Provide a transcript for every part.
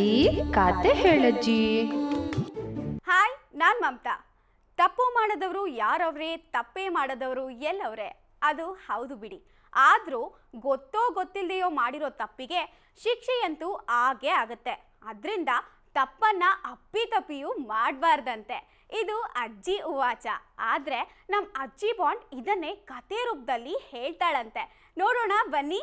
ಅಜ್ಜಿ ಕತೆ ಹೇಳಜ್ಜಿ. ಹಾಯ್, ನಾನು ಮಮತಾ. ತಪ್ಪು ಮಾಡದವರು ಯಾರವ್ರೆ, ತಪ್ಪೇ ಮಾಡದವರು ಎಲ್ಲವ್ರೆ? ಅದು ಹೌದು ಬಿಡಿ. ಆದರೂ ಗೊತ್ತೋ ಗೊತ್ತಿಲ್ಲದೆಯೋ ಮಾಡಿರೋ ತಪ್ಪಿಗೆ ಶಿಕ್ಷೆಯಂತೂ ಆಗೇ ಆಗತ್ತೆ. ಅದರಿಂದ ತಪ್ಪನ್ನ ಅಪ್ಪಿತಪ್ಪಿಯೂ ಮಾಡಬಾರ್ದಂತೆ. ಇದು ಅಜ್ಜಿ ಉವಾಚ. ಆದರೆ ನಮ್ಮ ಅಜ್ಜಿ ಬಾಂಡ್ ಇದನ್ನೇ ಕತೆ ರೂಪದಲ್ಲಿ ಹೇಳ್ತಾಳಂತೆ. ನೋಡೋಣ ಬನ್ನಿ.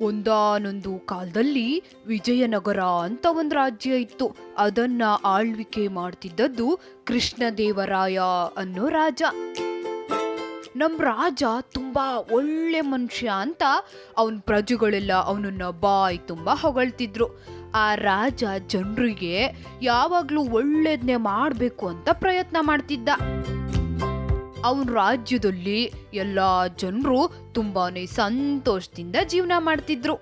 ಒಂದಾನೊಂದು ಕಾಲದಲ್ಲಿ ವಿಜಯನಗರ ಅಂತ ಒಂದು ರಾಜ್ಯ ಇತ್ತು. ಅದನ್ನ ಆಳ್ವಿಕೆ ಮಾಡ್ತಿದ್ದದ್ದು ಕೃಷ್ಣದೇವರಾಯ ಅನ್ನೋ ರಾಜ. ನಮ್ಮ ರಾಜ ತುಂಬಾ ಒಳ್ಳೆ ಮನುಷ್ಯ ಅಂತ ಅವನ ಪ್ರಜೆಗಳೆಲ್ಲ ಅವನನ್ನ ಬಾಯಿ ತುಂಬಾ ಹೊಗಳ್ತಿದ್ರು. ಆ ರಾಜ ಜನರಿಗೆ ಯಾವಾಗಲೂ ಒಳ್ಳೇದ್ನೆ ಮಾಡಬೇಕು ಅಂತ ಪ್ರಯತ್ನ ಮಾಡ್ತಿದ್ದ. ಅವನ ರಾಜ್ಯದಲ್ಲಿ ಎಲ್ಲಾ ಜನರು ತುಂಬಾನೇ ಸಂತೋಷದಿಂದ ಜೀವನ ಮಾಡ್ತಿದ್ರು.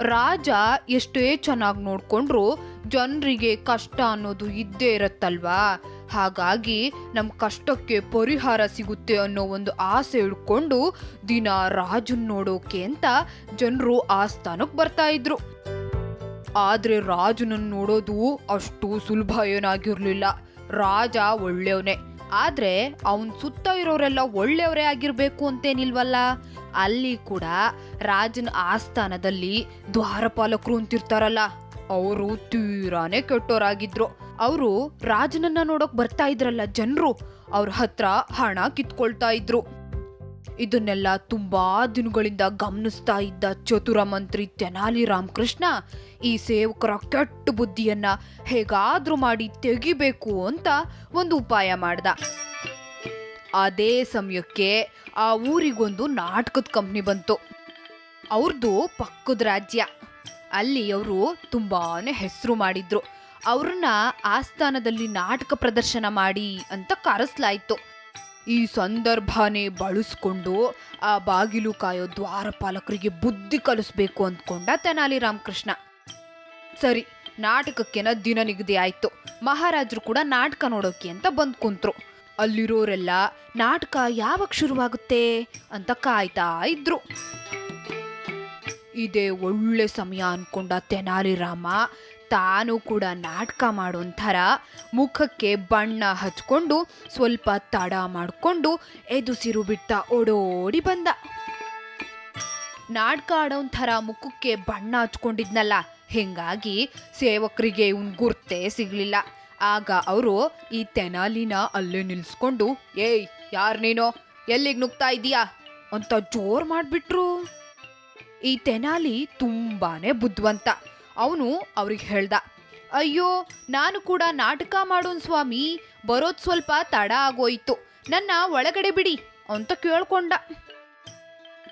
ರಾಜ ಎಷ್ಟೇ ಚೆನ್ನಾಗಿ ನೋಡ್ಕೊಂಡ್ರು ಜನರಿಗೆ ಕಷ್ಟ ಅನ್ನೋದು ಇದ್ದೇ ಇರತ್ತಲ್ವಾ? ಹಾಗಾಗಿ ನಮ್ಮ ಕಷ್ಟಕ್ಕೆ ಪರಿಹಾರ ಸಿಗುತ್ತೆ ಅನ್ನೋ ಒಂದು ಆಸೆ ಇಡ್ಕೊಂಡು ದಿನ ರಾಜನ್ ನೋಡೋಕೆ ಅಂತ ಜನರು ಆ ಸ್ಥಾನಕ್ಕೆ ಬರ್ತಾ ಇದ್ರು. ಆದರೆ ರಾಜನನ್ನು ನೋಡೋದು ಅಷ್ಟು ಸುಲಭ ಏನಾಗಿರಲಿಲ್ಲ. ರಾಜ ಒಳ್ಳೆಯವನೇ. ಆದ್ರೆ ಅವನ್ ಸುತ್ತ ಇರೋರೆಲ್ಲ ಒಳ್ಳೆಯವರೇ ಆಗಿರ್ಬೇಕು ಅಂತೇನಿಲ್ವಲ್ಲ? ಅಲ್ಲಿ ಕೂಡ ರಾಜನ ಆಸ್ಥಾನದಲ್ಲಿ ದ್ವಾರಪಾಲಕರು ಅಂತಿರ್ತಾರಲ್ಲ, ಅವರು ತೀರಾನೇ ಕೆಟ್ಟೋರಾಗಿದ್ರು. ಅವರು ರಾಜನನ್ನ ನೋಡೋಕ್ ಬರ್ತಾ ಇದ್ರಲ್ಲ ಜನರು, ಅವ್ರ ಹತ್ರ ಹಣ ಕಿತ್ಕೊಳ್ತಾ ಇದ್ರು. ಇದನ್ನೆಲ್ಲ ತುಂಬಾ ದಿನಗಳಿಂದ ಗಮನಿಸ್ತಾ ಇದ್ದ ಚತುರ ಮಂತ್ರಿ ತೆನಾಲಿ ರಾಮಕೃಷ್ಣ ಈ ಸೇವಕರ ಕೆಟ್ಟ ಬುದ್ಧಿಯನ್ನ ಹೇಗಾದ್ರೂ ಮಾಡಿ ತೆಗಿಬೇಕು ಅಂತ ಒಂದು ಉಪಾಯ ಮಾಡ್ದ. ಅದೇ ಸಮಯಕ್ಕೆ ಆ ಊರಿಗೊಂದು ನಾಟಕದ ಕಂಪ್ನಿ ಬಂತು. ಅವ್ರದ್ದು ಪಕ್ಕದ ರಾಜ್ಯ. ಅಲ್ಲಿ ಅವರು ತುಂಬಾನೇ ಹೆಸರು ಮಾಡಿದ್ರು. ಅವ್ರನ್ನ ಆಸ್ಥಾನದಲ್ಲಿ ನಾಟಕ ಪ್ರದರ್ಶನ ಮಾಡಿ ಅಂತ ಕರೆಸ್ಲಾಯ್ತು. ಈ ಸಂದರ್ಭನೇ ಬಳಸ್ಕೊಂಡು ಆ ಬಾಗಿಲು ಕಾಯೋ ದ್ವಾರಪಾಲಕರಿಗೆ ಬುದ್ಧಿ ಕಲಿಸ್ಬೇಕು ಅಂದ್ಕೊಂಡ ತೆನಾಲಿ ರಾಮಕೃಷ್ಣ. ಸರಿ ನಾಟಕಕ್ಕೆನ ದಿನ ನಿಗದಿ ಆಯ್ತು. ಮಹಾರಾಜರು ಕೂಡ ನಾಟಕ ನೋಡೋಕೆ ಅಂತ ಬಂದು ಕುಂತ್ರು. ಅಲ್ಲಿರೋರೆಲ್ಲ, ನಾಟಕ ಯಾವಾಗ ಶುರುವಾಗುತ್ತೆ ಅಂತ ಕಾಯ್ತಾ ಇದ್ರು. ಇದೇ ಒಳ್ಳೆ ಸಮಯ ಅನ್ಕೊಂಡ ತೆನಾಲಿ ರಾಮ ತಾನು ಕೂಡ ನಾಟಕ ಮಾಡೋಂಥರ ಮುಖಕ್ಕೆ ಬಣ್ಣ ಹಚ್ಕೊಂಡು ಸ್ವಲ್ಪ ತಡ ಮಾಡಿಕೊಂಡು ಎದುಸಿರು ಬಿಟ್ಟ ಓಡೋಡಿ ಬಂದ. ನಾಟಕ ಆಡೋಂಥರ ಮುಖಕ್ಕೆ ಬಣ್ಣ ಹಚ್ಕೊಂಡಿದ್ನಲ್ಲ, ಹಿಂಗಾಗಿ ಸೇವಕರಿಗೆ ಇವನ್ ಗುರ್ತೇ ಸಿಗ್ಲಿಲ್ಲ. ಆಗ ಅವರು ಈ ತೆನಾಲಿನ ಅಲ್ಲೇ ನಿಲ್ಸ್ಕೊಂಡು, ಏಯ್, ಯಾರು ನೀನು? ಎಲ್ಲಿಗೆ ನುಗ್ತಾ ಇದೀಯಾ ಅಂತ ಜೋರ್ ಮಾಡಿಬಿಟ್ರು. ಈ ತೆನಾಲಿ ತುಂಬಾನೇ ಬುದ್ಧಿವಂತ. ಅವನು ಅವ್ರಿಗೆ ಹೇಳ್ದ, ಅಯ್ಯೋ, ನಾನು ಕೂಡ ನಾಟಕ ಮಾಡೋನ್ ಸ್ವಾಮಿ, ಬರೋದು ಸ್ವಲ್ಪ ತಡ ಆಗೋಯ್ತು. ನನ್ನ ಒಳಗಡೆ ಬಿಡಿ ಅಂತ ಕೇಳ್ಕೊಂಡ.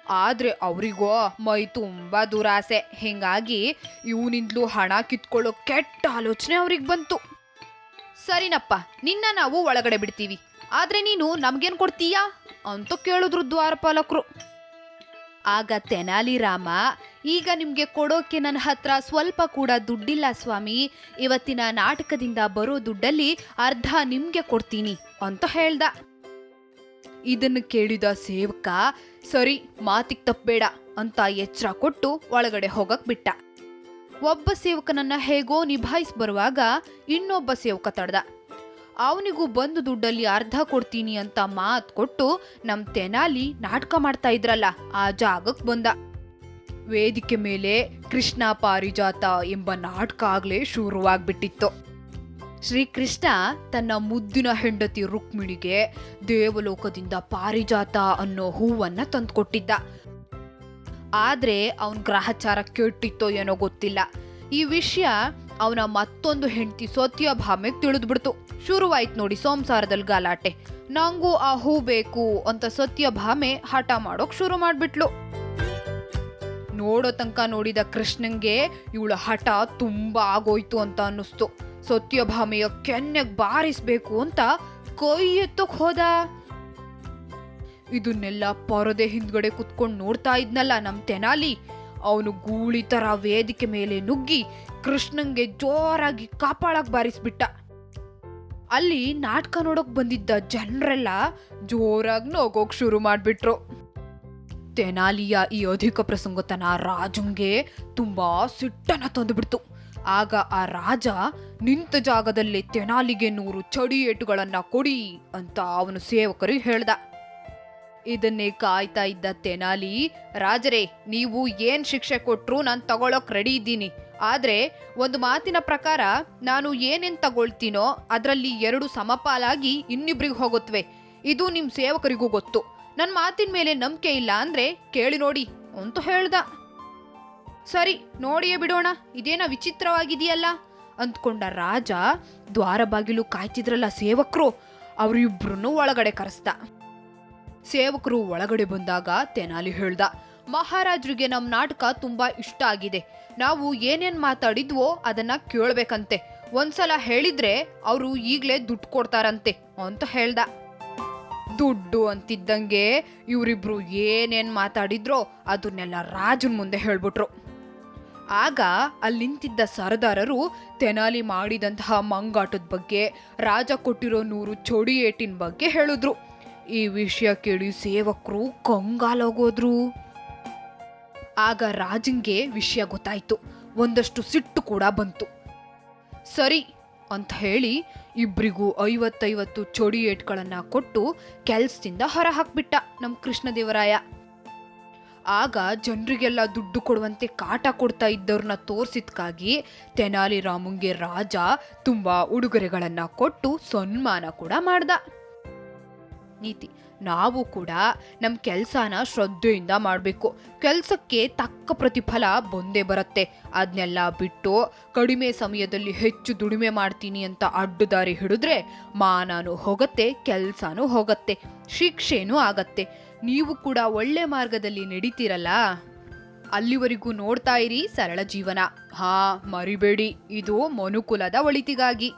ಆದ್ರೆ ಅವರಿಗೋ ಮೈ ತುಂಬಾ ದುರಾಸೆ. ಹಿಂಗಾಗಿ ಇವನಿಂದಲೂ ಹಣ ಕಿತ್ಕೊಳ್ಳೋ ಕೆಟ್ಟ ಆಲೋಚನೆ ಅವ್ರಿಗೆ ಬಂತು. ಸರಿನಪ್ಪ, ನಿನ್ನ ನಾವು ಒಳಗಡೆ ಬಿಡ್ತೀವಿ. ಆದ್ರೆ ನೀನು ನಮ್ಗೇನ್ ಕೊಡ್ತೀಯಾ? ಅಂತ ಕೇಳಿದ್ರು ದ್ವಾರಪಾಲಕರು. ಆಗ ತೆನಾಲಿ ರಾಮ ಈಗ ನಿಮಗೆ ಕೊಡೋಕೆ ನನ್ನ ಹತ್ರ ಸ್ವಲ್ಪ ಕೂಡ ದುಡ್ಡಿಲ್ಲ ಸ್ವಾಮಿ. ಇವತ್ತಿನ ನಾಟಕದಿಂದ ಬರೋ ದುಡ್ಡಲ್ಲಿ ಅರ್ಧ ನಿಮಗೆ ಕೊಡ್ತೀನಿ ಅಂತ ಹೇಳ್ದ. ಇದನ್ನು ಕೇಳಿದ ಸೇವಕ, ಸರಿ, ಮಾತಿಗೆ ತಪ್ಪಬೇಡ ಅಂತ ಎಚ್ಚರ ಕೊಟ್ಟು ಒಳಗಡೆ ಹೋಗಕ್ ಬಿಟ್ಟ. ಒಬ್ಬ ಸೇವಕನನ್ನ ಹೇಗೋ ನಿಭಾಯಿಸಿ ಬರುವಾಗ ಇನ್ನೊಬ್ಬ ಸೇವಕ ತಡ್ದ. ಅವನಿಗೂ ಬಂದು ದುಡ್ಡಲ್ಲಿ ಅರ್ಧ ಕೊಡ್ತೀನಿ ಅಂತ ಮಾತು ಕೊಟ್ಟು ನಮ್ಮ ತೆನಾಲಿ ನಾಟಕ ಮಾಡ್ತಾ ಇದ್ರಲ್ಲ, ಆ ಜಾಗಕ್ಕೆ ಬಂದ. ವೇದಿಕೆ ಮೇಲೆ ಕೃಷ್ಣ ಪಾರಿಜಾತ ಎಂಬ ನಾಟಕ ಆಗಲೇ ಶುರುವಾಗ್ಬಿಟ್ಟಿತ್ತು. ಶ್ರೀಕೃಷ್ಣ ತನ್ನ ಮುದ್ದಿನ ಹೆಂಡತಿ ರುಕ್ಮಿಣಿಗೆ ದೇವಲೋಕದಿಂದ ಪಾರಿಜಾತ ಅನ್ನೋ ಹೂವನ್ನ ತಂದುಕೊಟ್ಟಿದ್ದ. ಆದ್ರೆ ಅವನ ಗ್ರಹಚಾರ ಕೆಟ್ಟಿತ್ತೋ ಏನೋ ಗೊತ್ತಿಲ್ಲ. ಈ ವಿಷಯ ಅವನ ಮತ್ತೊಂದು ಹೆಂಡತಿ ಸತ್ಯಭಾಮೆಗೆ ತಿಳಿದ್ಬಿಡ್ತು. ಶುರುವಾಯ್ತು ನೋಡಿ ಸಂಸಾರದಲ್ಲಿ ಗಲಾಟೆ. ನಂಗೂ ಆ ಹೂ ಬೇಕು ಅಂತ ಸತ್ಯಭಾಮೆ ಹಠ ಮಾಡೋಕ್ ಶುರು ಮಾಡ್ಬಿಟ್ಲು. ನೋಡೋ ತನಕ ನೋಡಿದ ಕೃಷ್ಣಂಗೆ ಇವಳ ಹಠ ತುಂಬ ಆಗೋಯ್ತು ಅಂತ ಅನ್ನಿಸ್ತು. ಸತ್ಯಭಾಮೆಯ ಕೆನ್ನೆಗ್ ಬಾರಿಸ್ಬೇಕು ಅಂತ ಕೈ ಎತ್ತಕ್ ಹೋದ. ಇದನ್ನೆಲ್ಲ ಪರದೆ ಹಿಂದ್ಗಡೆ ಕುತ್ಕೊಂಡು ನೋಡ್ತಾ ಇದ್ನಲ್ಲ ನಮ್ಮ ತೆನಾಲಿ. ಅವನು ಗೂಳಿ ಥರ ವೇದಿಕೆ ಮೇಲೆ ನುಗ್ಗಿ ಕೃಷ್ಣಂಗೆ ಜೋರಾಗಿ ಕಾಪಾಳಕ್ಕೆ ಬಾರಿಸ್ಬಿಟ್ಟ. ಅಲ್ಲಿ ನಾಟಕ ನೋಡೋಕೆ ಬಂದಿದ್ದ ಜನರೆಲ್ಲ ಜೋರಾಗಿ ನೋಗೋಕೆ ಶುರು ಮಾಡ್ಬಿಟ್ರು. ತೆನಾಲಿಯ ಈ ಅಧಿಕ ಪ್ರಸಂಗತನ ರಾಜುಂಗೆ ತುಂಬಾ ಸಿಟ್ಟನ್ನು ತಂದುಬಿಡ್ತು. ಆಗ ಆ ರಾಜ, ನಿಂತ ಜಾಗದಲ್ಲಿ ತೆನಾಲಿಗೆ ನೂರು ಚಡಿ ಏಟುಗಳನ್ನ ಕೊಡಿ ಅಂತ ಅವನು ಸೇವಕರಿಗೆ ಹೇಳ್ದ. ಇದನ್ನೇ ಕಾಯ್ತಾ ಇದ್ದ ತೆನಾಲಿ, ರಾಜರೇ, ನೀವು ಏನ್ ಶಿಕ್ಷೆ ಕೊಟ್ರು ನಾನು ತಗೊಳಕ್ ರೆಡಿ ಇದ್ದೀನಿ. ಆದ್ರೆ ಒಂದು ಮಾತಿನ ಪ್ರಕಾರ, ನಾನು ಏನೇನ್ ತಗೊಳ್ತೀನೋ ಅದರಲ್ಲಿ ಎರಡು ಸಮಪಾಲಾಗಿ ಇನ್ನಿಬ್ರಿಗೆ ಹೋಗುತ್ತವೆ ಇದು ನಿಮ್ ಸೇವಕರಿಗೂ ಗೊತ್ತು. ನನ್ನ ಮಾತಿನ ಮೇಲೆ ನಂಬಿಕೆ ಇಲ್ಲ ಅಂದ್ರೆ ಕೇಳಿ ನೋಡಿ ಅಂತ ಹೇಳ್ದ. ಸರಿ, ನೋಡಿಯೇ ಬಿಡೋಣ. ಇದೇನ ವಿಚಿತ್ರವಾಗಿದೆಯಲ್ಲ? ಅಂದ್ಕೊಂಡ ರಾಜ ದ್ವಾರ ಬಾಗಿಲು ಕಾಯ್ತಿದ್ರಲ್ಲ ಸೇವಕರು ಅವರಿಬ್ಬರನ್ನು ಒಳಗಡೆ ಕರೆಸ್ದ. ಸೇವಕರು ಒಳಗಡೆ ಬಂದಾಗ ತೆನಾಲಿ ಹೇಳ್ದ, ಮಹಾರಾಜರಿಗೆ ನಮ್ಮ ನಾಟಕ ತುಂಬಾ ಇಷ್ಟ ಆಗಿದೆ. ನಾವು ಏನೇನ್ ಮಾತಾಡಿದ್ವೋ ಅದನ್ನ ಕೇಳ್ಬೇಕಂತೆ. ಒಂದ್ಸಲ ಹೇಳಿದ್ರೆ ಅವರು ಈಗಲೇ ದುಡ್ಡು ಕೊಡ್ತಾರಂತೆ, ಅಂತ ಹೇಳ್ದ. ದುಡ್ಡು ಅಂತಿದ್ದಂಗೆ ಇವರಿಬ್ರು ಏನೇನ್ ಮಾತಾಡಿದ್ರೋ ಅದನ್ನೆಲ್ಲ ರಾಜನ ಮುಂದೆ ಹೇಳ್ಬಿಟ್ರು. ಆಗ ಅಲ್ಲಿ ನಿಂತಿದ್ದ ಸರದಾರರು ತೆನಾಲಿ ಮಾಡಿದಂತಹ ಮಂಗಾಟದ ಬಗ್ಗೆ, ರಾಜ ಕೊಟ್ಟಿರೋ ನೂರು ಚೋಡಿ ಏಟಿನ ಬಗ್ಗೆ ಹೇಳಿದ್ರು. ಈ ವಿಷಯ ಕೇಳಿ ಸೇವಕರು ಕಂಗಾಲಾಗೋದ್ರು. ಆಗ ರಾಜನ್ಗೆ ವಿಷಯ ಗೊತ್ತಾಯ್ತು. ಒಂದಷ್ಟು ಸಿಟ್ಟು ಕೂಡ ಬಂತು. ಸರಿ ಅಂತ ಹೇಳಿ ಇಬ್ರಿಗೂ ಐವತ್ತೈವತ್ತು ಚೊಡಿ ಏಟ್ಗಳನ್ನ ಕೊಟ್ಟು ಕೆಲ್ಸದಿಂದ ಹೊರ ಹಾಕ್ಬಿಟ್ಟ ನಮ್ಮ ಕೃಷ್ಣದೇವರಾಯ. ಆಗ ಜನರಿಗೆಲ್ಲ ದುಡ್ಡು ಕೊಡುವಂತೆ ಕಾಟ ಕೊಡ್ತಾ ಇದ್ದವ್ರನ್ನ ತೋರ್ಸಿದ್ಕಾಗಿ ತೆನಾಲಿ ರಾಮುಂಗೆ ರಾಜ ತುಂಬಾ ಉಡುಗೊರೆಗಳನ್ನು ಕೊಟ್ಟು ಸನ್ಮಾನ ಕೂಡ ಮಾಡ್ದ. ನೀತಿ ನಾವು ಕೂಡ ನಮ್ಮ ಕೆಲಸನ ಶ್ರದ್ಧೆಯಿಂದ ಮಾಡಬೇಕು. ಕೆಲಸಕ್ಕೆ ತಕ್ಕ ಪ್ರತಿಫಲ ಬಂದೇ ಬರುತ್ತೆ. ಅದನ್ನೆಲ್ಲ ಬಿಟ್ಟು ಕಡಿಮೆ ಸಮಯದಲ್ಲಿ ಹೆಚ್ಚು ದುಡಿಮೆ ಮಾಡ್ತೀನಿ ಅಂತ ಅಡ್ಡದಾರಿ ಹಿಡಿದ್ರೆ ಮಾನನೂ ಹೋಗತ್ತೆ, ಕೆಲಸನೂ ಹೋಗತ್ತೆ, ಶಿಕ್ಷೆನೂ ಆಗತ್ತೆ. ನೀವು ಕೂಡ ಒಳ್ಳೆ ಮಾರ್ಗದಲ್ಲಿ ನಡೀತೀರಲ್ಲ? ಅಲ್ಲಿವರೆಗೂ ನೋಡ್ತಾ ಇರಿ ಸರಳ ಜೀವನ. ಹಾ, ಮರಿಬೇಡಿ. ಇದು ಮನುಕುಲದ ಒಳಿತಿಗಾಗಿ.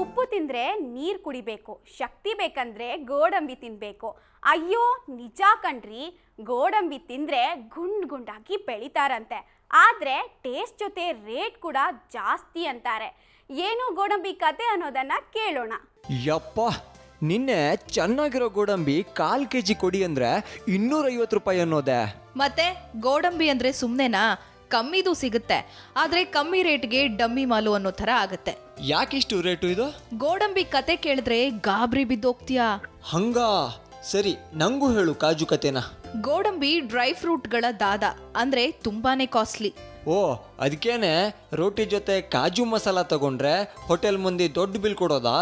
ಉಪ್ಪು ತಿಂದ್ರೆ ನೀರು ಕುಡಿಬೇಕು ಶಕ್ತಿ ಬೇಕಂದ್ರೆ ಗೋಡಂಬಿ ತಿನ್ಬೇಕು. ಅಯ್ಯೋ ನಿಜ ಕಣ್ರಿ ಗೋಡಂಬಿ ತಿಂದ್ರೆ ಗುಂಡ್ ಗುಂಡಾಗಿ ಬೆಳಿತಾರಂತೆ. ಆದ್ರೆ ಟೇಸ್ಟ್ ಜೊತೆ ರೇಟ್ ಕೂಡ ಜಾಸ್ತಿ ಅಂತಾರೆ. ಏನು ಗೋಡಂಬಿ ಕತೆ ಅನ್ನೋದನ್ನ ಕೇಳೋಣ. ಯಪ್ಪ ನಿನ್ನೆ ಚೆನ್ನಾಗಿರೋ ಗೋಡಂಬಿ ಕಾಲ್ ಕೆ ಜಿ ಕೊಡಿ ಅಂದ್ರೆ ಇನ್ನೂರೈವತ್ತು ರೂಪಾಯಿ ಅನ್ನೋದೆ. ಮತ್ತೆ ಗೋಡಂಬಿ ಅಂದ್ರೆ ಸುಮ್ನೆನಾ? ಕಮ್ಮಿದು ಸಿಗುತ್ತೆ. ಆದ್ರೆ ಕಮ್ಮಿ ರೇಟ್ಗೆ ಡಮ್ಮಿ ಮಾಲು ಅನ್ನೋ ತರ ಆಗುತ್ತೆ. ಯಾಕಿಷ್ಟು ರೇಟು ಇದು? ಗೋಡಂಬಿ ಕತೆ ಕೇಳಿದ್ರೆ ಗಾಬರಿ ಬಿದ್ದೋಗ್ತೀಯಾ? ಹಂಗ? ಸರಿ ನಂಗೂ ಹೇಳು ಕಾಜು ಕತೆನ. ಗೋಡಂಬಿ ಡ್ರೈ ಫ್ರೂಟ್ಗಳ ದಾದ ಅಂದ್ರೆ ತುಂಬಾನೇ ಕಾಸ್ಟ್ಲಿ. ಓ ಅದಕ್ಕೇನೆ ರೋಟಿ ಜೊತೆ ಕಾಜು ಮಸಾಲ ತಗೊಂಡ್ರೆ ಹೋಟೆಲ್ ಮುಂದೆ ದೊಡ್ಡ ಬಿಲ್ ಕೊಡೋದಾ?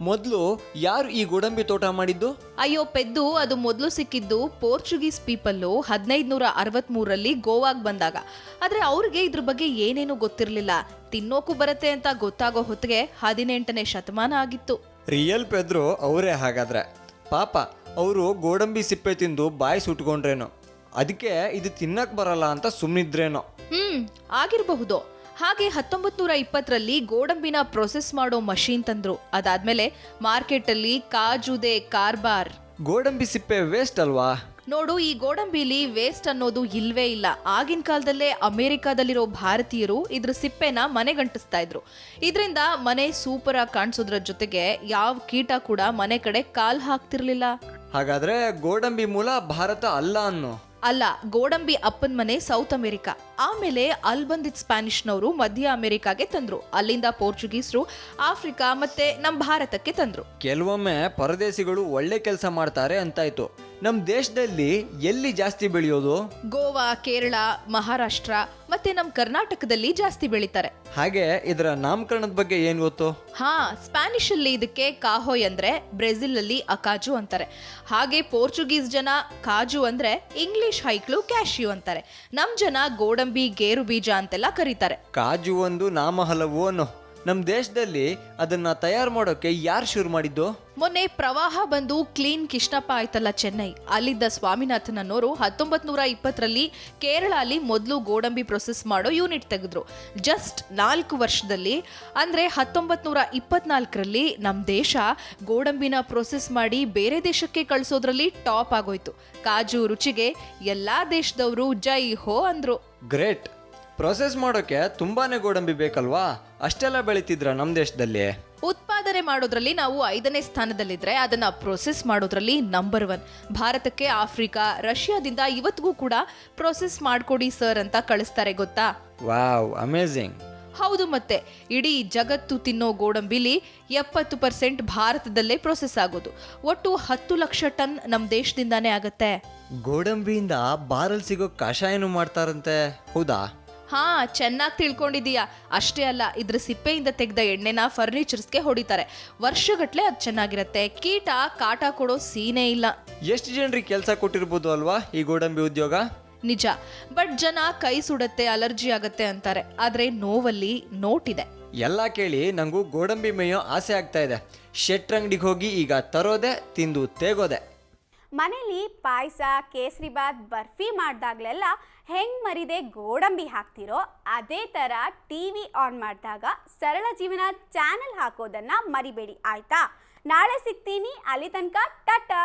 ಮೊದಲು ಯಾರು ಈ ಗೋಡಂಬಿ ತೋಟ ಮಾಡಿದ್ದು? ಅಯ್ಯೋ ಪೆದ್ದು ಅದು ಮೊದಲು ಸಿಕ್ಕಿದ್ದು ಪೋರ್ಚುಗೀಸ್ ಪೀಪಲ್ಲು ಹದಿನೈದುನೂರ ಅರವತ್ಮೂರರಲ್ಲಿ ಗೋವಾಗ್ ಬಂದಾಗ. ಆದ್ರೆ ಅವ್ರಿಗೆ ಇದ್ರ ಬಗ್ಗೆ ಏನೇನು ಗೊತ್ತಿರಲಿಲ್ಲ. ತಿನ್ನೋಕು ಬರುತ್ತೆ ಅಂತ ಗೊತ್ತಾಗೋ ಹೊತ್ತಿಗೆ ಹದಿನೆಂಟನೇ ಶತಮಾನ ಆಗಿತ್ತು. ರಿಯಲ್ ಪೆದ್ರು ಅವರೇ ಹಾಗಾದ್ರೆ. ಪಾಪ ಅವರು ಗೋಡಂಬಿ ಸಿಪ್ಪೆ ತಿಂದು ಬಾಯಿ ಸುಟ್ಕೊಂಡ್ರೇನೋ. ಅದಕ್ಕೆ ಇದು ತಿನ್ನಕ್ ಬರಲ್ಲ ಅಂತ ಸುಮ್ಮನಿದ್ರೇನೋ ಹ್ಮ್ ಆಗಿರಬಹುದು. ಹಾಗೆ ಹತ್ತೊಂಬತ್ ನೂರ ಇಪ್ಪತ್ತರಲ್ಲಿ ಗೋಡಂಬಿನ ಪ್ರೊಸೆಸ್ ಮಾಡೋ ಮಷೀನ್ ತಂದ್ರು. ಅದಾದ್ಮೇಲೆ ಮಾರ್ಕೆಟಲ್ಲಿ ಕಾಜುದೆ ಕಾರ್ಬಾರ್. ಗೋಡಂಬಿ ಸಿಪ್ಪೆ ವೇಸ್ಟ್ ಅಲ್ವಾ? ನೋಡು ಈ ಗೋಡಂಬಿಲಿ ವೇಸ್ಟ್ ಅನ್ನೋದು ಇಲ್ವೇ ಇಲ್ಲ. ಆಗಿನ ಕಾಲದಲ್ಲೇ ಅಮೆರಿಕಾದಲ್ಲಿರೋ ಭಾರತೀಯರು ಇದ್ರ ಸಿಪ್ಪೆನ ಮನೆಗಂಟಿಸ್ತಾ ಇದ್ರು. ಇದರಿಂದ ಮನೆ ಸೂಪರ್ ಆಗಿ ಕಾಣಿಸೋದ್ರ ಜೊತೆಗೆ ಯಾವ ಕೀಟ ಕೂಡ ಮನೆ ಕಡೆ ಕಾಲ್ ಹಾಕ್ತಿರ್ಲಿಲ್ಲ. ಹಾಗಾದ್ರೆ ಗೋಡಂಬಿ ಮೂಲ ಭಾರತ ಅಲ್ಲ ಅನ್ನೋ. ಅಲ್ಲ ಗೋಡಂಬಿ ಅಪ್ಪನ್ ಮನೆ ಸೌತ್ ಅಮೆರಿಕಾ ಆಮೇಲೆ ಅಲ್ಲಿ ಬಂದಿದ್ದ ಸ್ಪ್ಯಾನಿಷ್ನವರು ಮಧ್ಯ ಅಮೆರಿಕಾಗೆ ತಂದ್ರು. ಅಲ್ಲಿಂದ ಪೋರ್ಚುಗೀಸರು ಆಫ್ರಿಕಾ ಮತ್ತೆ ನಮ್ಮ ಭಾರತಕ್ಕೆ ತಂದ್ರು. ಕೆಲವೊಮ್ಮೆ ಪರದೇಶಿಗಳು ಒಳ್ಳೆ ಕೆಲಸ ಮಾಡ್ತಾರೆ ಅಂತಾಯ್ತು. ನಮ್ಮ ದೇಶದಲ್ಲಿ ಎಲ್ಲಿ ಜಾಸ್ತಿ ಬೆಳೆಯೋದು? ಗೋವಾ ಕೇರಳ ಮಹಾರಾಷ್ಟ್ರ ಮತ್ತೆ ನಮ್ಮ ಕರ್ನಾಟಕದಲ್ಲಿ ಜಾಸ್ತಿ ಬೆಳಿತಾರೆ. ಹಾಗೆ ಇದರ ನಾಮಕರಣದ ಬಗ್ಗೆ ಏನು ಗೊತ್ತು? ಹಾ ಸ್ಪ್ಯಾನಿಷ್ ಅಲ್ಲಿ ಇದಕ್ಕೆ ಕಾಹೋಯ್ ಅಂದ್ರೆ ಬ್ರೆಜಿಲ್ ಅಲ್ಲಿ ಅಕಾಜು ಅಂತಾರೆ. ಹಾಗೆ ಪೋರ್ಚುಗೀಸ್ ಜನ ಕಾಜು ಅಂದ್ರೆ ಇಂಗ್ಲಿಷ್ ಹೈಕ್ಳು ಕ್ಯಾಶ್ಯೂ ಅಂತಾರೆ. ನಮ್ ಜನ ಗೋಡಂಬಿ ಗೇರು ಬೀಜ ಅಂತೆಲ್ಲ ಕರೀತಾರೆ. ಕಾಜು ಒಂದು ನಾಮ ಹಲವು ಅನ್ನೋ. ನಮ್ಮ ದೇಶದಲ್ಲಿ ಅದನ್ನ ತಯಾರು ಮಾಡೋಕೆ ಯಾರು ಶುರು ಮಾಡಿದ್ದು? ಮೊನ್ನೆ ಪ್ರವಾಹ ಬಂದು ಕ್ಲೀನ್ ಕಿಷ್ಣಪ್ಪ ಆಯ್ತಲ್ಲ ಚೆನ್ನೈ. ಅಲ್ಲಿದ್ದ ಸ್ವಾಮಿನಾಥನ್ ಅನ್ನೋರು ಹತ್ತೊಂಬತ್ ನೂರ ಇಪ್ಪತ್ತರಲ್ಲಿ ಕೇರಳ ಅಲ್ಲಿ ಮೊದಲು ಗೋಡಂಬಿ ಪ್ರೊಸೆಸ್ ಮಾಡೋ ಯೂನಿಟ್ ತೆಗೆದ್ರು. ಜಸ್ಟ್ ನಾಲ್ಕು ವರ್ಷದಲ್ಲಿ. ಅಂದ್ರೆ ಹತ್ತೊಂಬತ್ ನೂರ ಇಪ್ಪತ್ನಾಲ್ಕರಲ್ಲಿ ನಮ್ಮ ದೇಶ ಗೋಡಂಬಿನ ಪ್ರೊಸೆಸ್ ಮಾಡಿ ಬೇರೆ ದೇಶಕ್ಕೆ ಕಳಿಸೋದ್ರಲ್ಲಿ ಟಾಪ್ ಆಗೋಯ್ತು. ಕಾಜು ರುಚಿಗೆ ಎಲ್ಲಾ ದೇಶದವರು ಜೈ ಹೋ ಅಂದ್ರು. ಗ್ರೇಟ್ ಪ್ರೊಸೆಸ್ ಮಾಡೋಕೆ ತುಂಬಾನೇ ಗೋಡಂಬಿ ಬೇಕಲ್ವಾ? ಅಷ್ಟೆಲ್ಲ ಬೆಳೀತಿದ್ರ ನಮ್ಮ ದೇಶದಲ್ಲಿ? ಉತ್ಪಾದನೆ ಮಾಡೋದ್ರಲ್ಲಿ ನಾವು ಐದನೇ ಸ್ಥಾನದಲ್ಲಿದ್ರೆ ಅದನ್ನ ಪ್ರೊಸೆಸ್ ಮಾಡೋದ್ರಲ್ಲಿ ನಂಬರ್ ಒನ್ ಭಾರತಕ್ಕೆ ಆಫ್ರಿಕಾ ರಷ್ಯಾದಿಂದ ಇವತ್ತಿಗೂ ಕೂಡ ಪ್ರೊಸೆಸ್ ಮಾಡ್ಕೊಡಿ ಸರ್ ಅಂತ ಕಳಿಸ್ತಾರೆ ಗೊತ್ತಾ? ವಾವ್ ಅಮೇಝಿಂಗ್ ಹೌದು ಮತ್ತೆ. ಇಡೀ ಜಗತ್ತು ತಿನ್ನೋ ಗೋಡಂಬಿಲಿ ಎಪ್ಪತ್ತು ಪರ್ಸೆಂಟ್ ಭಾರತದಲ್ಲೇ ಪ್ರೊಸೆಸ್ ಆಗೋದು. ಒಟ್ಟು ಹತ್ತು ಲಕ್ಷ ಟನ್ ನಮ್ಮ ದೇಶದಿಂದಾನೇ ಆಗತ್ತೆ. ಗೋಡಂಬಿಯಿಂದ ಬಾರಲ್ ಸಿಗೋ ಕಷಾಯನು ಮಾಡ್ತಾರಂತೆ. ಹೌದಾ? ಹಾ ಚೆನ್ನಾಗಿ ತಿಳ್ಕೊಂಡಿದೀಯಾ ಅಷ್ಟೇ ಅಲ್ಲ ಇದ್ರ ಸಿಪ್ಪೆಯಿಂದ ತೆಗೆದ ಎಣ್ಣೆನ ಫರ್ನಿಚರ್ಸ್ಗೆ ಹೊಡಿತಾರೆ. ವರ್ಷಗಟ್ಲೆ ಅದು ಚೆನ್ನಾಗಿರತ್ತೆ. ಕೀಟ ಕಾಟ ಕೊಡೋ ಸೀನೇ ಇಲ್ಲ. ಎಷ್ಟು ಜನರಿಗೆ ಕೆಲಸ ಕೊಟ್ಟಿರ್ಬೋದು ಅಲ್ವಾ ಈ ಗೋಡಂಬಿ ಉದ್ಯೋಗ? ನಿಜ. ಬಟ್ ಜನ ಕೈ ಸುಡತ್ತೆ ಅಲರ್ಜಿ ಆಗತ್ತೆ ಅಂತಾರೆ. ಆದ್ರೆ ನೋವಲ್ಲಿ ನೋಟಿದೆ ಎಲ್ಲ ಕೇಳಿ ನಂಗೂ ಗೋಡಂಬಿ ಮೇಯೋ ಆಸೆ ಆಗ್ತಾ ಇದೆ. ಶೆಟ್ರಂಗಡಿಗೆ ಹೋಗಿ ಈಗ ತರೋದೆ ತಿಂದು ತೇಗೋದೆ. ಮನೇಲಿ ಪಾಯಸ ಕೇಸರಿಬಾತ್ ಬರ್ಫಿ ಮಾಡಿದಾಗಲೆಲ್ಲ ಹೆಂಗ್ ಮರಿದೆ ಗೋಡಂಬಿ ಹಾಕ್ತಿರೋ ಅದೇ ಥರ ಟಿ ವಿ ಆನ್ ಮಾಡಿದಾಗ ಸರಳ ಜೀವನ ಚಾನೆಲ್ ಹಾಕೋದನ್ನ ಮರಿಬೇಡಿ, ಆಯ್ತಾ? ನಾಳೆ ಸಿಗ್ತೀನಿ, ಅಲ್ಲಿ ತನಕ, ಟಾಟಾ!